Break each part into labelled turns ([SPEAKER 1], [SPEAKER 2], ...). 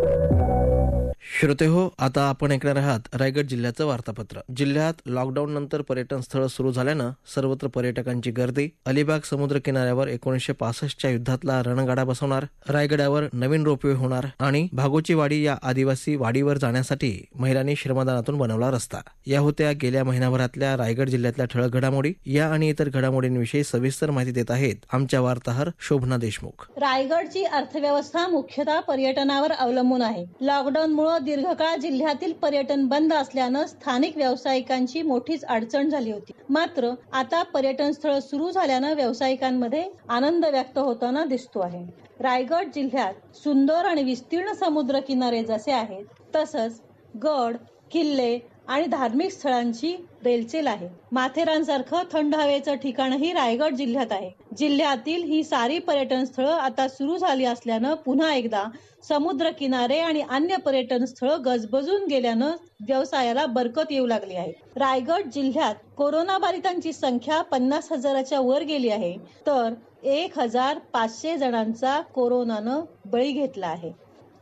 [SPEAKER 1] Thank you. श्रोते हो आता आपण ऐकणार आहात रायगड जिल्ह्याचं वार्तापत्र. जिल्ह्यात लॉकडाऊन नंतर पर्यटन स्थळ सुरू झाल्यानं सर्वत्र पर्यटकांची गर्दी. अलिबाग समुद्र किनाऱ्यावर एकोणीसशे पासष्टच्या युद्धातला रणगाडा बसवणार. रायगडावर नवीन रोपवे होणार आणि भागोची वाडी या आदिवासी वाडीवर जाण्यासाठी महिलांनी श्रमदानातून बनवला रस्ता. या होत्या गेल्या महिनाभरातल्या रायगड जिल्ह्यातल्या ठळक घडामोडी. या आणि इतर घडामोडींविषयी सविस्तर माहिती देत आहेत आमच्या वार्ताहर शोभना देशमुख.
[SPEAKER 2] रायगडची अर्थव्यवस्था मुख्यतः पर्यटनावर अवलंबून आहे. लॉकडाऊनमुळे दीर्घकाळ जिल्ह्यातील पर्यटन बंद असल्यानं स्थानिक व्यावसायिकांची मोठीच अडचण झाली होती. मात्र आता पर्यटन स्थळ सुरू झाल्यानं व्यावसायिकांमध्ये आनंद व्यक्त होताना दिसतो आहे. रायगड जिल्ह्यात सुंदर आणि विस्तीर्ण समुद्र किनारे जसे आहेत तसंच गड किल्ले आणि धार्मिक स्थळांची रेलचेल आहे. माथेरानसारखं थंड हवेचं ठिकाणही रायगड जिल्ह्यात आहे. जिल्ह्यातील ही सारी पर्यटन स्थळं आता सुरू झाली असल्यानं पुन्हा एकदा समुद्र किनारे आणि अन्य पर्यटन स्थळं गजबजून गेल्यानं व्यवसायाला बरकत येऊ लागली आहे. रायगड जिल्ह्यात कोरोना बाधितांची संख्या पन्नास हजाराच्या वर गेली आहे. तर एक हजार पाचशे जणांचा कोरोनानं बळी घेतला आहे.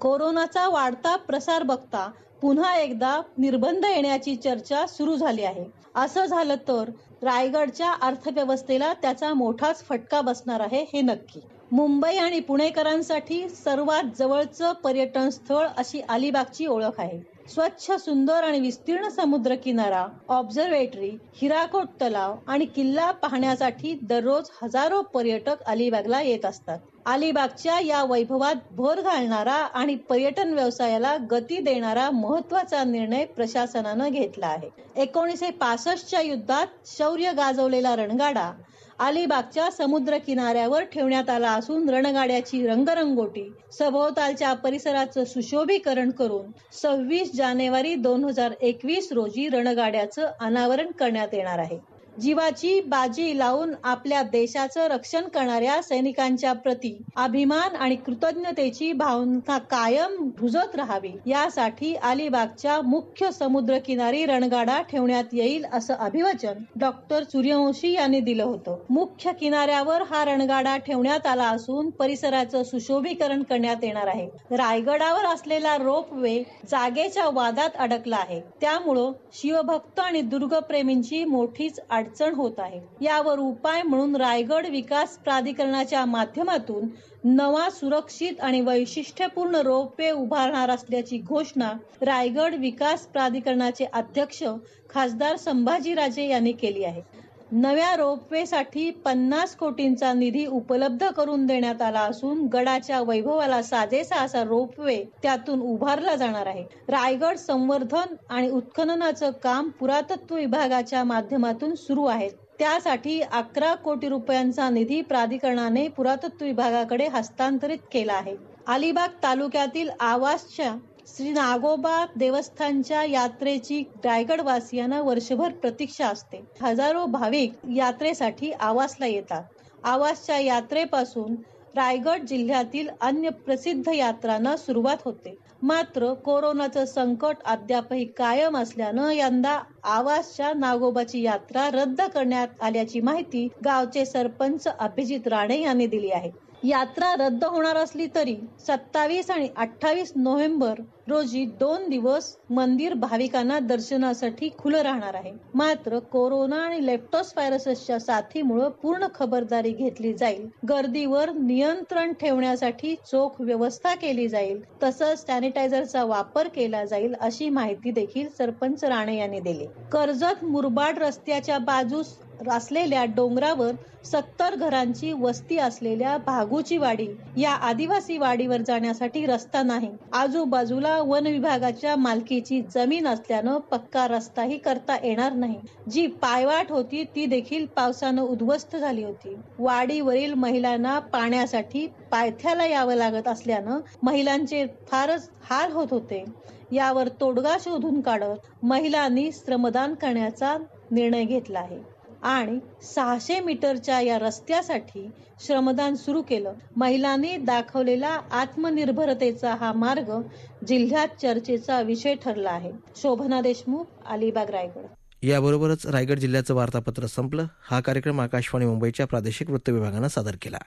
[SPEAKER 2] कोरोनाचा वाढता प्रसार बघता पुन्हा एकदा निर्बंध येण्याची चर्चा सुरू झाली आहे. असं झालं तर रायगडच्या अर्थव्यवस्थेला त्याचा मोठाच फटका बसणार आहे हे नक्की. मुंबई आणि पुणेकरांसाठी सर्वात जवळचं पर्यटन स्थळ अशी अलिबागची ओळख आहे. स्वच्छ सुंदर आणि विस्तीर्ण समुद्र किनारा ऑब्झर्वेटरी हिराकोट तलाव आणि किल्ला पाहण्यासाठी दररोज हजारो पर्यटक अलिबागला येत असतात. अलिबागच्या या वैभवात भर घालणारा आणि पर्यटन व्यवसायाला गती देणारा महत्त्वाचा निर्णय प्रशासनानं घेतला आहे. एकोणीसशे पासष्टच्या युद्धात शौर्य गाजवलेला रणगाडा अलिबागच्या समुद्र किनाऱ्यावर ठेवण्यात आला असून रणगाड्याची रंगरंगोटी सभोवतालच्या परिसराचं सुशोभीकरण करून सव्वीस जानेवारी दोन हजार एकवीस रोजी रणगाड्याचं अनावरण करण्यात येणार आहे. जीवाची बाजी लावून आपल्या देशाचं रक्षण करणाऱ्या सैनिकांच्या प्रती अभिमान आणि कृतज्ञतेची भावना कायम रुजत राहावी. यासाठी अलिबागच्या मुख्य समुद्र किनारी रणगाडा ठेवण्यात येईल असं अभिवचन डॉक्टर सूर्यवंशी यांनी दिलं होतं. मुख्य किनाऱ्यावर हा रणगाडा ठेवण्यात आला असून परिसराचं सुशोभीकरण करण्यात येणार आहे. रायगडावर असलेला रोप वे जागेच्या वादात अडकला आहे. त्यामुळं शिवभक्त आणि दुर्गप्रेमींची मोठीच अडचण होत आहे. यावर उपाय म्हणून रायगड विकास प्राधिकरणाच्या माध्यमातून नवा सुरक्षित आणि वैशिष्ट्यपूर्ण रोपवे उभारणार असल्याची घोषणा रायगड विकास प्राधिकरणाचे अध्यक्ष खासदार संभाजीराजे यांनी केली आहे. नव्या रोपवेसाठी पन्नास कोटींचा निधी उपलब्ध करून देण्यात आला असून गडाच्या वैभवाला साजेसा असा रोपवे त्यातून उभारला जाणार आहे. रायगड संवर्धन आणि उत्खननाचं काम पुरातत्व विभागाच्या माध्यमातून सुरू आहे. त्यासाठी अकरा कोटी रुपयांचा निधी प्राधिकरणाने पुरातत्व विभागाकडे हस्तांतरित केला आहे. अलिबाग तालुक्यातील आवासच्या श्री नागोबा देवस्थानच्या यात्रेची रायगड वासियांना वर्षभर प्रतीक्षा असते. हजारो भाविक यात्रेसाठी आवासला येतात. आवासच्या यात्रेपासून रायगड जिल्ह्यातील अन्य प्रसिद्ध यात्रांना सुरुवात होते. मात्र कोरोनाचं संकट अद्यापही कायम असल्यानं यंदा आवासच्या नागोबाची यात्रा रद्द करण्यात आल्याची माहिती गावचे सरपंच अभिजित राणे यांनी दिली आहे. यात्रा रद्द होणार असली तरी सत्तावीस आणि अठ्ठावीस नोव्हेंबर रोजी दोन दिवस मंदिर भाविकांना दर्शनासाठी खुलं राहणार आहे. मात्र कोरोना आणि लेप्टोस व्हायरसच्या साथीमुळे पूर्ण खबरदारी घेतली जाईल. गर्दीवर नियंत्रण ठेवण्यासाठी चोख व्यवस्था केली जाईल. तसंच सॅनिटायझरचा वापर केला जाईल अशी माहिती देखील सरपंच राणे यांनी दिली. कर्जत मुरबाड रस्त्याच्या बाजूस असलेल्या डोंगरावर सत्तर घरांची वस्ती असलेल्या भागूची वाडी या आदिवासी वाडीवर जाण्यासाठी रस्ता नाही. आजूबाजूला वन विभागाच्या मालकीची जमीन असल्यानं पक्का रस्ताही करता येणार नाही. जी पायवाट होती ती देखील पावसानं उद्ध्वस्त झाली होती. वाडीवरील महिलांना पाण्यासाठी पायथ्याला यावं लागत असल्यानं महिलांचे फारच हाल होत होते. यावर तोडगा शोधून काढत महिलांनी श्रमदान करण्याचा निर्णय घेतला आहे. आणि सहाशे मीटरच्या या रस्त्यासाठी श्रमदान सुरू केलं. महिलांनी दाखवलेला आत्मनिर्भरतेचा हा मार्ग जिल्ह्यात चर्चेचा विषय ठरला आहे. शोभना देशमुख अलिबाग रायगड.
[SPEAKER 1] याबरोबरच रायगड जिल्ह्याचं वार्तापत्र संपलं. हा कार्यक्रम आकाशवाणी मुंबईच्या प्रादेशिक वृत्त विभागानं सादर केला.